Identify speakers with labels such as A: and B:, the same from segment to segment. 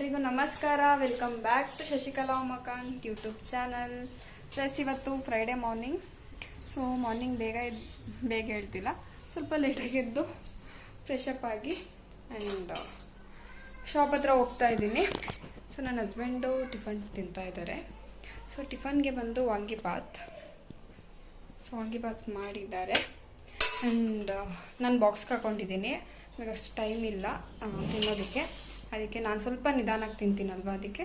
A: ಎಲ್ರಿಗೂ ನಮಸ್ಕಾರ. Welcome back to Shashikala Umakant YouTube channel plus ಇವತ್ತು ಫ್ರೈಡೇ ಮಾರ್ನಿಂಗ್ ಸೊ ಮಾರ್ನಿಂಗ್ ಬೇಗ ಬೇಗ ಹೇಳ್ತಿಲ್ಲ. ಸ್ವಲ್ಪ ಲೇಟಾಗಿ ಎದ್ದು ಫ್ರೆಶ್ ಅಪ್ ಆಗಿ ಆ್ಯಂಡ್ ಶಾಪ್ ಹತ್ರ ಹೋಗ್ತಾ ಇದ್ದೀನಿ. ಸೊ ನನ್ನ ಹಸ್ಬೆಂಡು ಟಿಫನ್ ತಿಂತಾ ಇದ್ದಾರೆ. ಸೊ ಟಿಫನ್ಗೆ ಬಂದು ವಾಂಗಿಬಾತ್ ಸೊ ವಾಂಗಿಬಾತ್ ಮಾಡಿದ್ದಾರೆ. ಆ್ಯಂಡ್ ನಾನು ಬಾಕ್ಸ್ಗೆ ಹಾಕೊಂಡಿದ್ದೀನಿ. ಅಷ್ಟು ಟೈಮ್ ಇಲ್ಲ ತಿನ್ನೋದಕ್ಕೆ. ಅದಕ್ಕೆ ನಾನು ಸ್ವಲ್ಪ ನಿಧಾನಕ್ಕೆ ತಿಂತೀನಲ್ವ ಅದಕ್ಕೆ?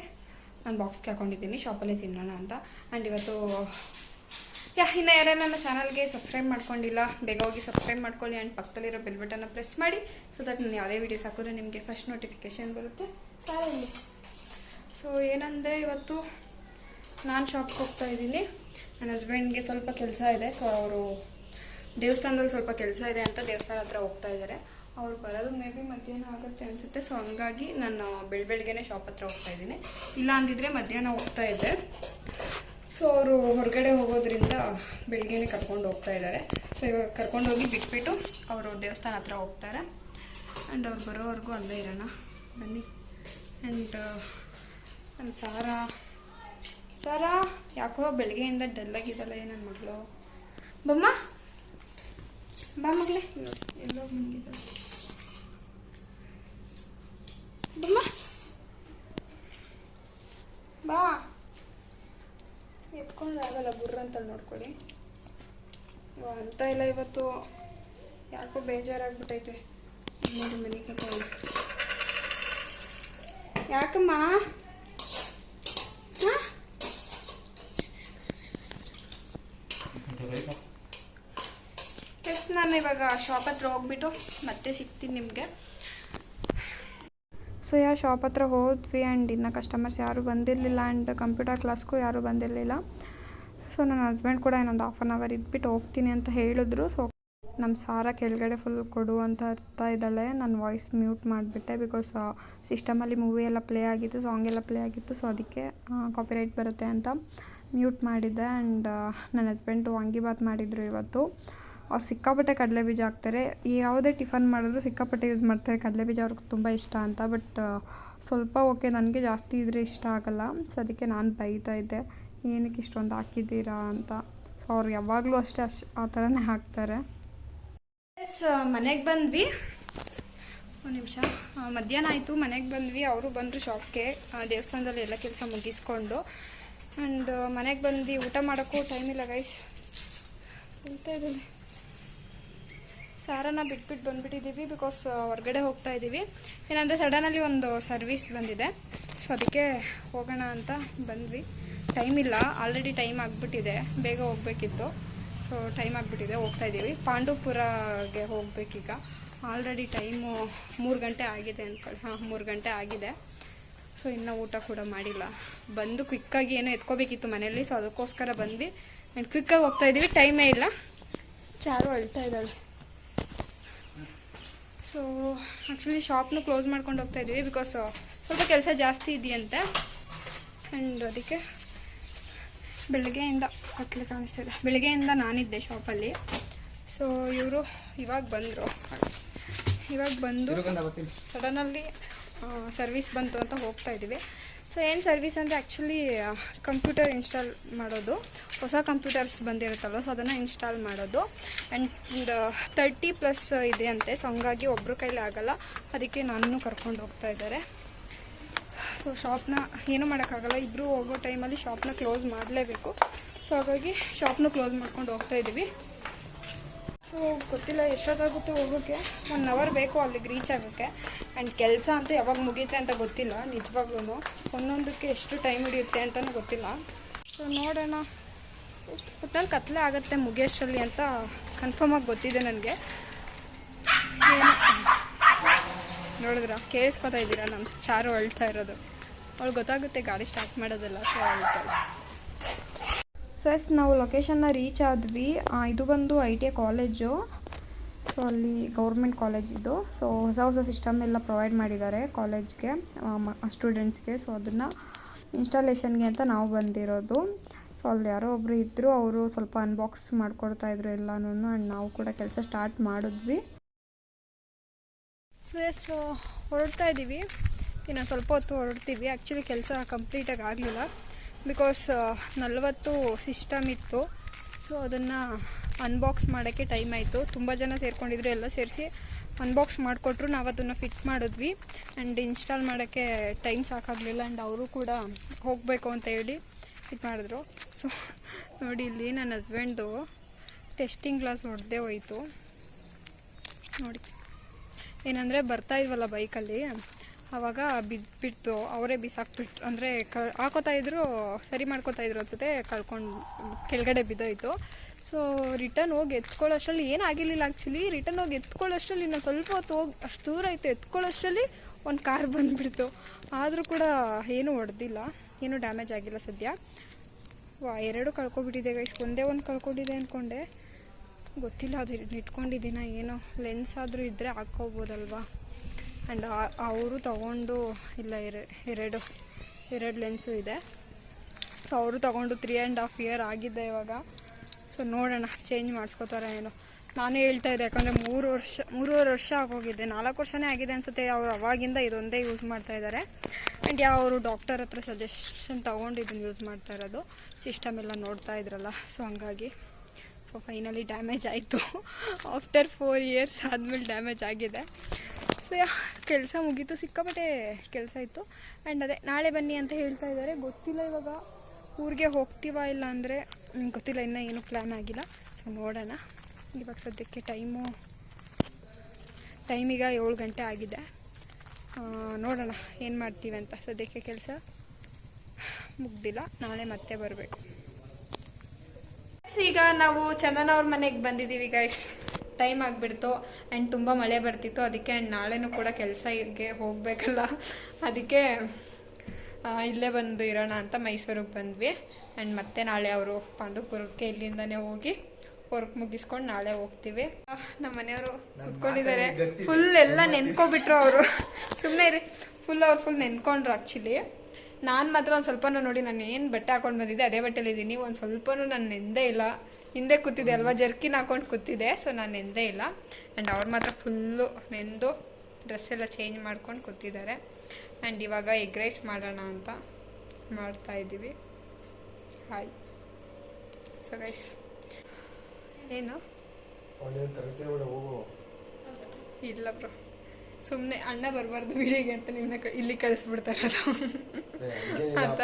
A: ನಾನು ಬಾಕ್ಸ್ಗೆ ಹಾಕೊಂಡಿದ್ದೀನಿ ಶಾಪಲ್ಲೇ ತಿನ್ನೋಣ ಅಂತ. ಆ್ಯಂಡ್ ಇವತ್ತು, ಯಾ, ಇನ್ನು ಯಾರೇ ನನ್ನ ಚಾನಲ್ಗೆ ಸಬ್ಸ್ಕ್ರೈಬ್ ಮಾಡ್ಕೊಂಡಿಲ್ಲ, ಬೇಗ ಹೋಗಿ ಸಬ್ಸ್ಕ್ರೈಬ್ ಮಾಡ್ಕೊಳ್ಳಿ ಆ್ಯಂಡ್ ಪಕ್ಕದಲ್ಲಿರೋ ಬೆಲ್ ಬಟನ್ನ ಪ್ರೆಸ್ ಮಾಡಿ ಸೊ ದಟ್ ನಾನು ಯಾವುದೇ ವೀಡಿಯೋಸ್ ಹಾಕಿದ್ರೆ ನಿಮಗೆ ಫಸ್ಟ್ ನೋಟಿಫಿಕೇಶನ್ ಬರುತ್ತೆ. ಸಾರಲ್ಲಿ ಸೊ ಏನಂದರೆ ಇವತ್ತು ನಾನು ಶಾಪ್ಗೆ ಹೋಗ್ತಾ ಇದ್ದೀನಿ. ನನ್ನ ಹಸ್ಬೆಂಡ್ಗೆ ಸ್ವಲ್ಪ ಕೆಲಸ ಇದೆ ಸೊ ಅವರು ದೇವಸ್ಥಾನದಲ್ಲಿ ಸ್ವಲ್ಪ ಕೆಲಸ ಇದೆ ಅಂತ ದೇವಸ್ಥಾನ ಹತ್ರ ಹೋಗ್ತಾ ಇದ್ದಾರೆ. ಅವ್ರು ಬರೋದು ಮೇ ಬಿ ಮಧ್ಯಾಹ್ನ ಆಗುತ್ತೆ ಅನಿಸುತ್ತೆ. ಸೊ ಹಂಗಾಗಿ ನಾನು ಬೆಳ ಬೆಳಗ್ಗೆನೆ ಶಾಪ್ ಹತ್ರ ಹೋಗ್ತಾ ಇದ್ದೀನಿ. ಇಲ್ಲ ಅಂದಿದ್ರೆ ಮಧ್ಯಾಹ್ನ ಹೋಗ್ತಾ ಇದ್ದೆ. ಸೊ ಅವರು ಹೊರಗಡೆ ಹೋಗೋದ್ರಿಂದ ಬೆಳಗ್ಗೆನೆ ಕರ್ಕೊಂಡು ಹೋಗ್ತಾ ಇದ್ದಾರೆ. ಸೊ ಇವಾಗ ಕರ್ಕೊಂಡು ಹೋಗಿ ಬಿಟ್ಬಿಟ್ಟು ಅವರು ದೇವಸ್ಥಾನ ಹತ್ರ ಹೋಗ್ತಾರೆ. ಆ್ಯಂಡ್ ಅವ್ರು ಬರೋವರೆಗೂ ಅಲ್ಲೇ ಇರೋಣ. ಬನ್ನಿ. ಆ್ಯಂಡ್ ನಮ್ಮ ಸಾರಾ. ಸಾರಾ, ಯಾಕೋ ಬೆಳಗ್ಗೆಯಿಂದ ಡಲ್ಲಾಗಿದ್ದಲ್ಲ ನನ್ನ ಮಗಳು ಬಮ್ಮ? ಬಾ ಮಗಳೇ. ಎಲ್ಲೋ ಬಂದಿದ್ದಾಳೆ ಬಮ್ಮ ಬಾ ಎತ್ಕೊಂಡ್ರೆ ಆಗಲ್ಲ ಗುರ್ರ ಅಂತ ನೋಡ್ಕೊಳ್ಳಿ ಅಂತ ಇಲ್ಲ, ಇವತ್ತು ಯಾಕೋ ಬೇಜಾರಾಗ್ಬಿಟ್ಟೈತೆ. ನೋಡಿ ಮನೆ ಕತ್ಕೊಂಡು ಯಾಕಮ್ಮ? ಎಸ್, ನಾನು ಇವಾಗ ಶಾಪ್ ಹತ್ರ ಹೋಗ್ಬಿಟ್ಟು ಮತ್ತೆ ಸಿಗ್ತೀನಿ ನಿಮಗೆ. ಸೊ ಯಾ ಶಾಪ್ ಹತ್ರ ಹೋದ್ವಿ ಆ್ಯಂಡ್ ಇನ್ನು ಕಸ್ಟಮರ್ಸ್ ಯಾರೂ ಬಂದಿರಲಿಲ್ಲ ಆ್ಯಂಡ್ ಕಂಪ್ಯೂಟರ್ ಕ್ಲಾಸ್ಗೂ ಯಾರೂ ಬಂದಿರಲಿಲ್ಲ. ಸೊ ನನ್ನ ಹಸ್ಬೆಂಡ್ ಕೂಡ ಇನ್ನೊಂದು ಹಾಫ್ ಆನ್ ಅವರ್ ಇದ್ಬಿಟ್ಟು ಹೋಗ್ತೀನಿ ಅಂತ ಹೇಳಿದ್ರು. ಸೊ ನಮ್ಮ ಸಾರ ಕೆಳಗಡೆ ಫುಲ್ ಕೊಡು ಅಂತ ಅರ್ಥ ಇದ್ದಾಳೆ. ನನ್ನ ವಾಯ್ಸ್ ಮ್ಯೂಟ್ ಮಾಡಿಬಿಟ್ಟೆ ಬಿಕಾಸ್ ಸಿಸ್ಟಮಲ್ಲಿ ಮೂವಿ ಎಲ್ಲ ಪ್ಲೇ ಆಗಿತ್ತು ಸಾಂಗ್ ಎಲ್ಲ ಪ್ಲೇ ಆಗಿತ್ತು. ಸೊ ಅದಕ್ಕೆ ಕಾಪಿರೈಟ್ ಬರುತ್ತೆ ಅಂತ ಮ್ಯೂಟ್ ಮಾಡಿದ್ದೆ ಆ್ಯಂಡ್ ನನ್ನ ಹಸ್ಬೆಂಡು ವಾಂಗಿಬಾತ್ ಮಾಡಿದರು ಇವತ್ತು. ಅವ್ರು ಸಿಕ್ಕಾಪಟ್ಟೆ ಕಡಲೆ ಬೀಜ ಹಾಕ್ತಾರೆ. ಯಾವುದೇ ಟಿಫನ್ ಮಾಡಿದ್ರು ಸಿಕ್ಕಾಪಟ್ಟೆ ಯೂಸ್ ಮಾಡ್ತಾರೆ. ಕಡಲೆ ಬೀಜ ಅವ್ರಿಗೆ ತುಂಬ ಇಷ್ಟ ಅಂತ ಬಟ್ ಸ್ವಲ್ಪ ಓಕೆ ನನಗೆ ಜಾಸ್ತಿ ಇದ್ರೆ ಇಷ್ಟ ಆಗಲ್ಲ. ಸೊ ಅದಕ್ಕೆ ನಾನು ಬೈತಾ ಇದ್ದೆ. ಏನಕ್ಕೆ ಇಷ್ಟೊಂದು ಹಾಕಿದ್ದೀರಾ ಅಂತ. ಸೊ ಅವ್ರು ಯಾವಾಗಲೂ ಅಷ್ಟೇ ಅಶ್, ಆ ಥರನೇ ಹಾಕ್ತಾರೆ. ಎಸ್ ಮನೆಗೆ ಬಂದ್ವಿ. ಒಂದು ನಿಮಿಷ. ಮಧ್ಯಾಹ್ನ ಆಯಿತು, ಮನೆಗೆ ಬಂದ್ವಿ. ಅವರು ಬಂದರು ಶಾಪ್ಗೆ ದೇವಸ್ಥಾನದಲ್ಲಿ ಎಲ್ಲ ಕೆಲಸ ಮುಗಿಸ್ಕೊಂಡು. ಆ್ಯಂಡ್ ಮನೆಗೆ ಬಂದು ಊಟ ಮಾಡೋಕ್ಕೂ ಟೈಮ್ ಇಲ್ಲ ಗೈಸ್ ಅಂತ ಇದ್ದೀನಿ. ಸಾರನ್ನ ಬಿಟ್ಬಿಟ್ಟು ಬಂದುಬಿಟ್ಟಿದ್ದೀವಿ ಬಿಕಾಸ್ ಹೊರಗಡೆ ಹೋಗ್ತಾ ಇದ್ದೀವಿ. ಏನಂದರೆ ಸಡನಲ್ಲಿ ಒಂದು ಸರ್ವಿಸ್ ಬಂದಿದೆ. ಸೊ ಅದಕ್ಕೆ ಹೋಗೋಣ ಅಂತ ಬಂದ್ವಿ. ಟೈಮ್ ಇಲ್ಲ. ಆಲ್ರೆಡಿ ಟೈಮ್ ಆಗಿಬಿಟ್ಟಿದೆ. ಬೇಗ ಹೋಗಬೇಕಿತ್ತು. ಸೊ ಟೈಮ್ ಆಗಿಬಿಟ್ಟಿದೆ. ಹೋಗ್ತಾ ಇದ್ದೀವಿ. ಪಾಂಡವಪುರಗೆ ಹೋಗಬೇಕೀಗ. ಆಲ್ರೆಡಿ ಟೈಮು ಮೂರು ಗಂಟೆ ಆಗಿದೆ ಅಂದ್ಕೊಳ್ಳಿ ಹಾಂ, ಮೂರು ಗಂಟೆ ಆಗಿದೆ. ಸೊ ಇನ್ನೂ ಊಟ ಕೂಡ ಮಾಡಿಲ್ಲ. ಬಂದು ಕ್ವಿಕ್ಕಾಗಿ ಏನೋ ಎತ್ಕೋಬೇಕಿತ್ತು ಮನೆಯಲ್ಲಿ. ಸೊ ಅದಕ್ಕೋಸ್ಕರ ಬಂದ್ವಿ. ಆ್ಯಂಡ್ ಕ್ವಿಕ್ಕಾಗಿ ಹೋಗ್ತಾ ಇದ್ದೀವಿ. ಟೈಮೇ ಇಲ್ಲ. ಚಾರು ಅಳ್ತಾ ಇದ್ದಾಳೆ. ಸೊ ಆ್ಯಕ್ಚುಲಿ ಶಾಪ್ನು ಕ್ಲೋಸ್ ಮಾಡ್ಕೊಂಡು ಹೋಗ್ತಾ ಇದ್ದೀವಿ ಬಿಕಾಸ್ ಸ್ವಲ್ಪ ಕೆಲಸ ಜಾಸ್ತಿ ಇದೆಯಂತೆ. ಆ್ಯಂಡ್ ಅದಕ್ಕೆ ಬೆಳಗ್ಗೆಯಿಂದ ಕತ್ಲೆ ಕಾಣಿಸ್ತಿದೆ ಬೆಳಗ್ಗೆಯಿಂದ ನಾನಿದ್ದೆ ಶಾಪಲ್ಲಿ ಸೊ ಇವರು ಇವಾಗ ಬಂದರು. ಇವಾಗ ಬಂದು ಸಡನಲ್ಲಿ ಸರ್ವಿಸ್ ಬಂತು ಅಂತ ಹೋಗ್ತಾ ಇದ್ದೀವಿ. ಸೊ ಏನು ಸರ್ವಿಸ್ ಅಂದರೆ ಆ್ಯಕ್ಚುಲಿ ಕಂಪ್ಯೂಟರ್ ಇನ್ಸ್ಟಾಲ್ ಮಾಡೋದು. ಹೊಸ ಕಂಪ್ಯೂಟರ್ಸ್ ಬಂದಿರುತ್ತಲ್ಲ ಸೊ ಅದನ್ನು ಇನ್ಸ್ಟಾಲ್ ಮಾಡೋದು. ಆ್ಯಂಡ್ ತರ್ಟಿ ಪ್ಲಸ್ ಇದೆ ಅಂತೆ. ಸೊ ಹಂಗಾಗಿ ಒಬ್ಬರು ಕೈಲಿ ಆಗೋಲ್ಲ. ಅದಕ್ಕೆ ನಾನು ಕರ್ಕೊಂಡು ಹೋಗ್ತಾ ಇದ್ದಾರೆ. ಸೊ ಶಾಪ್ನ ಏನೂ ಮಾಡೋಕ್ಕಾಗಲ್ಲ. ಇಬ್ಬರು ಹೋಗೋ ಟೈಮಲ್ಲಿ ಶಾಪ್ನ ಕ್ಲೋಸ್ ಮಾಡಲೇಬೇಕು. ಸೊ ಹಾಗಾಗಿ ಶಾಪ್ನ ಕ್ಲೋಸ್ ಮಾಡ್ಕೊಂಡು ಹೋಗ್ತಾ ಇದ್ದೀವಿ. ಸೊ ಗೊತ್ತಿಲ್ಲ, ಎಷ್ಟೊತ್ತಾಗುತ್ತೆ ಹೋಗೋಕ್ಕೆ? ಒನ್ ಅವರ್ ಬೇಕು ಅಲ್ಲಿಗೆ ರೀಚ್ ಆಗೋಕ್ಕೆ. ಆ್ಯಂಡ್ ಕೆಲಸ ಅಂತೂ ಯಾವಾಗ ಮುಗಿಯುತ್ತೆ ಅಂತ ಗೊತ್ತಿಲ್ಲ ನಿಜವಾಗ್ಲೂ ಒಂದೊಂದಕ್ಕೆ ಎಷ್ಟು ಟೈಮ್ ಹಿಡಿಯುತ್ತೆ ಅಂತಲೂ ಗೊತ್ತಿಲ್ಲ. ಸೊ ನೋಡೋಣ. ಎಷ್ಟು ಒಟ್ಟಲ್ಲಿ ಕತ್ಲೆ ಆಗುತ್ತೆ ಮುಗಿಯೋಷ್ಟರಲ್ಲಿ ಅಂತ ಕನ್ಫರ್ಮಾಗಿ ಗೊತ್ತಿದೆ ನನಗೆ. ನೋಡಿದ್ರ? ಕೇಳಿಸ್ಕೊತಾ ಇದ್ದೀರಾ? ನಮ್ಮ ಚಾರು ಅಳ್ತಾ ಇರೋದು. ಅವಳು ಗೊತ್ತಾಗುತ್ತೆ ಗಾಡಿ ಸ್ಟಾರ್ಟ್ ಮಾಡೋದಲ್ಲ ಸೊ ಸೊ ಎಸ್ ನಾವು ಲೊಕೇಶನ್ನ ರೀಚ್ ಆದ್ವಿ. ಇದು ಬಂದು I T I college so ಅಲ್ಲಿ ಗೌರ್ಮೆಂಟ್ ಕಾಲೇಜ್ ಇದು. ಸೊ ಹೊಸ ಹೊಸ ಸಿಸ್ಟಮ್ ಎಲ್ಲ ಪ್ರೊವೈಡ್ ಮಾಡಿದ್ದಾರೆ ಕಾಲೇಜ್ಗೆ ಸ್ಟೂಡೆಂಟ್ಸ್ಗೆ ಸೊ ಅದನ್ನು ಇನ್ಸ್ಟಾಲೇಷನ್ಗೆ ಅಂತ ನಾವು ಬಂದಿರೋದು. ಸೊ ಅಲ್ಲಿ ಯಾರೋ ಒಬ್ಬರು ಇದ್ದರು ಅವರು ಸ್ವಲ್ಪ ಅನ್ಬಾಕ್ಸ್ ಮಾಡ್ಕೊಡ್ತಾ ಇದ್ರು ಎಲ್ಲನೂ ಆ್ಯಂಡ್ ನಾವು ಕೂಡ ಕೆಲಸ ಸ್ಟಾರ್ಟ್ ಮಾಡಿದ್ವಿ. ಸೊ ಎಸ್ ಹೊರಡ್ತಾ ಇದ್ದೀವಿ ಇನ್ನು ಸ್ವಲ್ಪ ಹೊತ್ತು ಹೊರಡ್ತೀವಿ. ಆ್ಯಕ್ಚುಲಿ ಕೆಲಸ ಕಂಪ್ಲೀಟಾಗಿ ಆಗಲಿಲ್ಲ. ಬಿಕಾಸ್ ನಲವತ್ತು ಸಿಸ್ಟಮ್ ಇತ್ತು. ಸೊ ಅದನ್ನು ಅನ್ಬಾಕ್ಸ್ ಮಾಡೋಕ್ಕೆ ಟೈಮ್ ಆಯಿತು. ತುಂಬ ಜನ ಸೇರಿಕೊಂಡಿದ್ರು, ಎಲ್ಲ ಸೇರಿಸಿ ಅನ್ಬಾಕ್ಸ್ ಮಾಡಿಕೊಟ್ರು. ನಾವು ಅದನ್ನು ಫಿಟ್ ಮಾಡಿದ್ವಿ. ಆ್ಯಂಡ್ ಇನ್ಸ್ಟಾಲ್ ಮಾಡೋಕ್ಕೆ ಟೈಮ್ ಸಾಕಾಗಲಿಲ್ಲ. ಆ್ಯಂಡ್ ಅವರು ಕೂಡ ಹೋಗಬೇಕು ಅಂತ ಹೇಳಿ ಫಿಟ್ ಮಾಡಿದ್ರು. ಸೊ ನೋಡಿ, ಇಲ್ಲಿ ನನ್ನ ಹಸ್ಬೆಂಡು ಟೆಸ್ಟಿಂಗ್ ಕ್ಲಾಸ್ ಹೊಡೆದೇ ಹೋಯಿತು. ನೋಡಿ. ಏನಂದರೆ ಬರ್ತಾ ಇದ್ವಲ್ಲ ಬೈಕಲ್ಲಿ ಆವಾಗ ಬಿದ್ದುಬಿಟ್ಟು ಅವರೇ ಬಿಸಾಕ್ಬಿಟ್ರು. ಅಂದರೆ ಕ ಹಾಕೋತಾ ಇದ್ರು, ಸರಿ ಮಾಡ್ಕೋತಾ ಇದ್ರು ಅನ್ಸುತ್ತೆ, ಕಳ್ಕೊಂಡು ಕೆಳಗಡೆ ಬಿದ್ದೋಯ್ತು. ಸೊ ರಿಟರ್ನ್ ಹೋಗಿ ಎತ್ಕೊಳ್ಳೋಷ್ಟರಲ್ಲಿ ಏನಾಗಿರಲಿಲ್ಲ ಆ್ಯಕ್ಚುಲಿ ರಿಟರ್ನ್ ಹೋಗಿ ಎತ್ಕೊಳ್ಳೋಷ್ಟರಲ್ಲಿ ನಾನು ಸ್ವಲ್ಪ ಹೊತ್ತು ಹೋಗಿ ಅಷ್ಟು ದೂರ ಆಯಿತು ಎತ್ಕೊಳ್ಳೋಷ್ಟರಲ್ಲಿ ಒಂದು ಕಾರ್ ಬಂದುಬಿಡ್ತು. ಆದರೂ ಕೂಡ ಏನೂ ಹೊಡೆದಿಲ್ಲ, ಏನೂ ಡ್ಯಾಮೇಜ್ ಆಗಿಲ್ಲ ಸದ್ಯ. ವಾ, ಎರಡು ಕಳ್ಕೊಬಿಟ್ಟಿದೆ ಗೈಸ್ ಒಂದೇ ಒಂದು ಕಳ್ಕೊಂಡಿದೆ ಅಂದ್ಕೊಂಡೆ ಗೊತ್ತಿಲ್ಲ, ಅದು ಇಟ್ಕೊಂಡಿದ್ದೀನ, ಏನೋ ಲೆನ್ಸ್ ಆದರೂ ಇದ್ದರೆ ಹಾಕ್ಕೋಬೋದಲ್ವಾ? ಆ್ಯಂಡ್ ಅವರು ತಗೊಂಡು, ಇಲ್ಲ ಎರೆ- ಎರಡು ಎರಡು ಲೆನ್ಸು ಇದೆ. ಸೊ ಅವರು ತಗೊಂಡು ತ್ರೀ ಆ್ಯಂಡ್ ಹಾಫ್ ಇಯರ್ ಆಗಿದೆ ಇವಾಗ. ಸೊ ನೋಡೋಣ ಚೇಂಜ್ ಮಾಡಿಸ್ಕೋತಾರೆ ಏನೋ. ನಾನು ಹೇಳ್ತಾ ಇದ್ದೆ, ಯಾಕಂದರೆ ಮೂರು ವರ್ಷ, ಮೂರುವರೆ ವರ್ಷ ಆಗೋಗಿದೆ. ನಾಲ್ಕು ವರ್ಷನೇ ಆಗಿದೆ ಅನಿಸುತ್ತೆ, ಅವರು ಅವಾಗಿಂದ ಇದೊಂದೇ ಯೂಸ್ ಮಾಡ್ತಾ ಇದ್ದಾರೆ ಆ್ಯಂಡ್ ಯಾವ ಅವರು ಡಾಕ್ಟರ್ ಹತ್ರ ಸಜೆಷನ್ ತೊಗೊಂಡು ಇದನ್ನು ಯೂಸ್ ಮಾಡ್ತಾ ಇರೋದು. ಸಿಸ್ಟಮ್ ಎಲ್ಲ ನೋಡ್ತಾ ಇದ್ರಲ್ಲ ಸೊ ಹಂಗಾಗಿ. ಸೊ ಫೈನಲಿ ಡ್ಯಾಮೇಜ್ ಆಯಿತು. ಆಫ್ಟರ್ ಫೋರ್ ಇಯರ್ಸ್ ಆದಮೇಲೆ ಡ್ಯಾಮೇಜ್ ಆಗಿದೆ. ಸೊ ಕೆಲಸ ಮುಗೀತು, ಸಿಕ್ಕಾಪಟ್ಟೆ ಕೆಲಸ ಇತ್ತು. ಆ್ಯಂಡ್ ಅದೇ, ನಾಳೆ ಬನ್ನಿ ಅಂತ ಹೇಳ್ತಾ ಇದ್ದಾರೆ. ಗೊತ್ತಿಲ್ಲ ಇವಾಗ ಊರಿಗೆ ಹೋಗ್ತೀವ ಇಲ್ಲ ಅಂದರೆ ಗೊತ್ತಿಲ್ಲ, ಇನ್ನೂ ಏನು ಪ್ಲ್ಯಾನ್ ಆಗಿಲ್ಲ. ಸೊ ನೋಡೋಣ. ಇವಾಗ ಸದ್ಯಕ್ಕೆ ಟೈಮು ಟೈಮೀಗ ಏಳು ಗಂಟೆ ಆಗಿದೆ. ನೋಡೋಣ ಏನು ಮಾಡ್ತೀವಿ ಅಂತ. ಸದ್ಯಕ್ಕೆ ಕೆಲಸ ಮುಗ್ದಿಲ್ಲ. ನಾಳೆ ಮತ್ತೆ ಬರಬೇಕು. ಈಗ ನಾವು ಚಂದನ ಅವ್ರ ಮನೆಗೆ ಬಂದಿದ್ದೀವಿ ಗೈಸ್ ಟೈಮ್ ಆಗಿಬಿಡ್ತು ಆ್ಯಂಡ್ ತುಂಬ ಮಳೆ ಬರ್ತಿತ್ತು. ಅದಕ್ಕೆ ಆ್ಯಂಡ್ ನಾಳೆನೂ ಕೂಡ ಕೆಲಸಕ್ಕೆ ಹೋಗಬೇಕಲ್ಲ. ಅದಕ್ಕೆ ಇಲ್ಲೇ ಬಂದು ಇರೋಣ ಅಂತ ಮೈಸೂರಿಗೆ ಬಂದ್ವಿ. ಆ್ಯಂಡ್ ಮತ್ತೆ ನಾಳೆ ಅವರು ಪಾಂಡುಪುರಕ್ಕೆ ಇಲ್ಲಿಂದನೇ ಹೋಗಿ ವರ್ಕ್ ಮುಗಿಸ್ಕೊಂಡು ನಾಳೆ ಹೋಗ್ತೀವಿ. ನಮ್ಮ ಮನೆಯವರು ಕುತ್ಕೊಂಡಿದ್ದಾರೆ. ಫುಲ್ ಎಲ್ಲ ನೆನ್ಕೊಬಿಟ್ರು ಅವರು. ಸುಮ್ಮನೆ ಇರಿ. ಫುಲ್ ಅವ್ರು ಫುಲ್ ನೆನ್ಕೊಂಡ್ರು ಆ್ಯಕ್ಚುಲಿ ನಾನು ಮಾತ್ರ ಒಂದು ಸ್ವಲ್ಪನೂ ನೋಡಿ ನಾನು ಏನು ಬಟ್ಟೆ ಹಾಕೊಂಡು ಬಂದಿದ್ದೆ ಅದೇ ಬಟ್ಟೆಲಿದ್ದೀನಿ ಒಂದು ಸ್ವಲ್ಪನೂ ನಾನು ನೆಂದೇ ಇಲ್ಲ. ಹಿಂದೆ ಕೂತಿದ್ದೆ ಅಲ್ವಾ? ಜರ್ಕಿನ್ ಹಾಕೊಂಡು ಕೂತಿದ್ದೆ ಸೊ ನಾನು ನೆಂದೇ ಇಲ್ಲ. ಆ್ಯಂಡ್ ಅವ್ರು ಮಾತ್ರ ಫುಲ್ಲು ನೆಂದು ಡ್ರೆಸ್ ಎಲ್ಲ ಚೇಂಜ್ ಮಾಡ್ಕೊಂಡು ಕೂತಿದ್ದಾರೆ. ಆ್ಯಂಡ್ ಇವಾಗ ಎಗ್ ರೈಸ್ ಮಾಡೋಣ ಅಂತ ಮಾಡ್ತಾ ಇದ್ದೀವಿ. ಹಾಯ್ ಸೊ ಗೈಸ್ ಏನು? ಇಲ್ಲ ಬ್ರೋ ಸುಮ್ಮನೆ ಅಣ್ಣ ಬರಬಾರ್ದು ವಿಡಿಯೋಗೆ ಅಂತ ನಿಮ್ಮನ್ನ ಇಲ್ಲಿ ಕಳಿಸ್ಬಿಡ್ತಾ ಇರೋದು.
B: ಏ, ಹಂಗೇನಿಲ್ಲ
A: ಅಂತ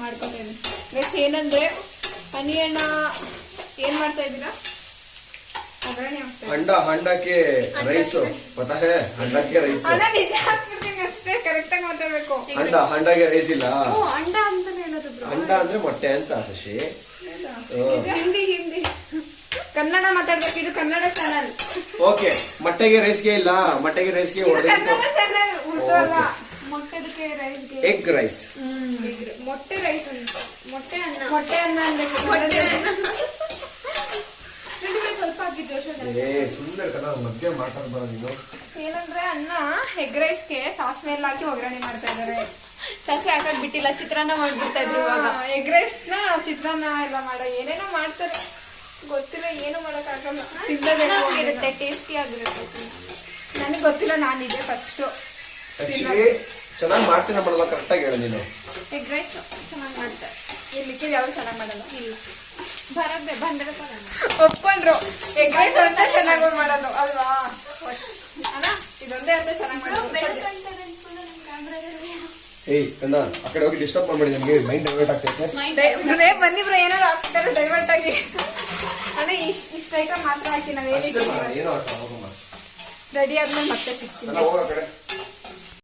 A: ಮಾಡ್ಕೊಂಡೇನೆ ನೆಕ್ಸ್ಟ್ ಏನಂದ್ರೆ ಹನಿಯಣ್ಣ ಏನ್ ಮಾಡ್ತಾ ಇದ್ದೀರಾ?
C: ಅಂಡ ಅಂಡಕ್ಕೆ ರೈಸ್. ಬತಾಹೆ ಅಂಡಕ್ಕೆ ರೈಸ್.
A: ಅಣ್ಣ ನಿಜ ಹಾಕ್ಬಿಡ್ತೀನಿ ಅಷ್ಟೇ ಕರೆಕ್ಟಾಗಿ ಮಾತಾಡ್ಬೇಕು.
C: ಅಂಡ ಅಂಡಗೆ ರೈಸ್ ಇಲ್ಲ.
A: ಓ ಅಂಡ ಅಂತಾನೆ ಹೇಳೋದು ಬ್ರೋ.
C: ಅಂಡ ಅಂದ್ರೆ ಮೊಟ್ಟೆ ಅಂತ ಶಶಿ.
A: ಹಿಂದಿ? ಹಿಂದಿ ಕನ್ನಡ ಮಾತಾಡ್ಬೇಕು ಇದು ಕನ್ನಡ ಚಾನಲ್
C: ಓಕೆ ಮೊಟ್ಟೆಗೆ ರೈಸ್ಗೆ ಇಲ್ಲ. ಮೊಟ್ಟೆಗೆ ರೈಸ್ಗೆ
A: ಕನ್ನಡ ಚಾನಲ್ ಮೊಟ್ಟೆಗೆ ರೈಸ್ಗೆ.
C: ಎಗ್ ರೈಸ್
A: ಮೊಟ್ಟೆ ರೈಸ್ ಅಂತ. ಮೊಟ್ಟೆ ಅನ್ನ. ಮೊಟ್ಟೆ ಅನ್ನ ಅನ್ಬೇಕು ಮೊಟ್ಟೆ ಅನ್ನ. ಸ್ವಲ್ಪ ಹಾಕಿದ್ದು
B: ಏ ಸುಮ್ಮನೆ ಮಧ್ಯೆ ಮಾತಾಡ್ಬಾರ ನೀನು.
A: ಏನಂದ್ರೆ ಅಣ್ಣ ಎಗ್ ರೈಸ್ಗೆ ಸಾಸಿವೆ ಎಲ್ಲ ಹಾಕಿ ಒಗ್ಗರಣೆ ಮಾಡ್ತಾ ಇದಾರೆ.
D: ಸಾಸಿವೆ ಹಾಕಕ್ ಬಿಟ್ಟಿಲ್ಲ ಚಿತ್ರಾನ್ನ ಮಾಡ್ಬಿಡ್ತಾ ಇದ್ರು ಇವಾಗ.
A: ಎಗ್ ರೈಸ್ನ ಚಿತ್ರಾನ್ನ ಎಲ್ಲ ಮಾಡ ಏನೇನೋ ಮಾಡ್ತಾರೆ. ಗೊತ್ತಿಲ್ಲ ಏನು ಮಾಡೋಕ್ಕಾಗಲ್ಲ ತಿನ್ನಬೇಕು
D: ಟೇಸ್ಟಿ ಆಗಿರುತ್ತೆ
A: ನನಗೆ ಗೊತ್ತಿಲ್ಲ ನಾನಿದೆ ಇದೆ ಫಸ್ಟ್
C: ಆಕ್ಚುಲಿ ಚೆನ್ನಾಗಿ ಮಾಡ್ತೀನಿ ಮಾಡಲ್ಲ ಕರೆಕ್ಟಾಗಿ ಹೇಳಿ ನೀನು.
D: ಎಗ್ ರೈಸ್ ಚೆನ್ನಾಗಿ ಮಾಡ್ತಾರೆ.
A: ಈ ಮಿಕ್ಕಿದ ಯಾವ್ದು ಚೆನ್ನಾಗಿ ಮಾಡಲ್ಲ.
D: ಇಲ್ಲ ಬರবে ಬಂದ್ರೆ
A: ಒಪ್ಕೊಂಡ್ರು. ಎಗ್ ರೈಸ್ ಅಂತ ಚೆನ್ನಾಗಿ ಮಾಡೋದು ಅಲ್ವಾ? ಅಣ್ಣ ಇದೊಂದೇ ಅಂತ ಚೆನ್ನಾಗಿ ಮಾಡೋದು
C: ಏಯ್ ಕಣ್ಣ ಆ ಕಡೆ ಹೋಗಿ ಡಿಸ್ಟರ್ಬ್ ಮಾಡಬೇಡಿ ನನಗೆ ಮೈಂಡ್ ಡೈವರ್ಟ್ ಆಗ್ತೈತೆ
A: ಮನೆ ಬನ್ನಿ ಬ್ರೋ ಏನಾದ್ರು ಹಾಕ್ತಾರೆ ಡೈವರ್ಟ್ ಆಗಿ. ಅಣ್ಣ ಇಷ್ಟು ಇಷ್ಟ ಐಟಮ್ ಮಾತ್ರ ಹಾಕಿ ನಾವು
C: ಏನೋ
A: ರೆಡಿ ಆದ್ಮೇಲೆ ಮತ್ತೆ ಸಿಕ್ಸ್
C: ಎಲ್ಲ ಹೋಗೋ ಕಡೆ.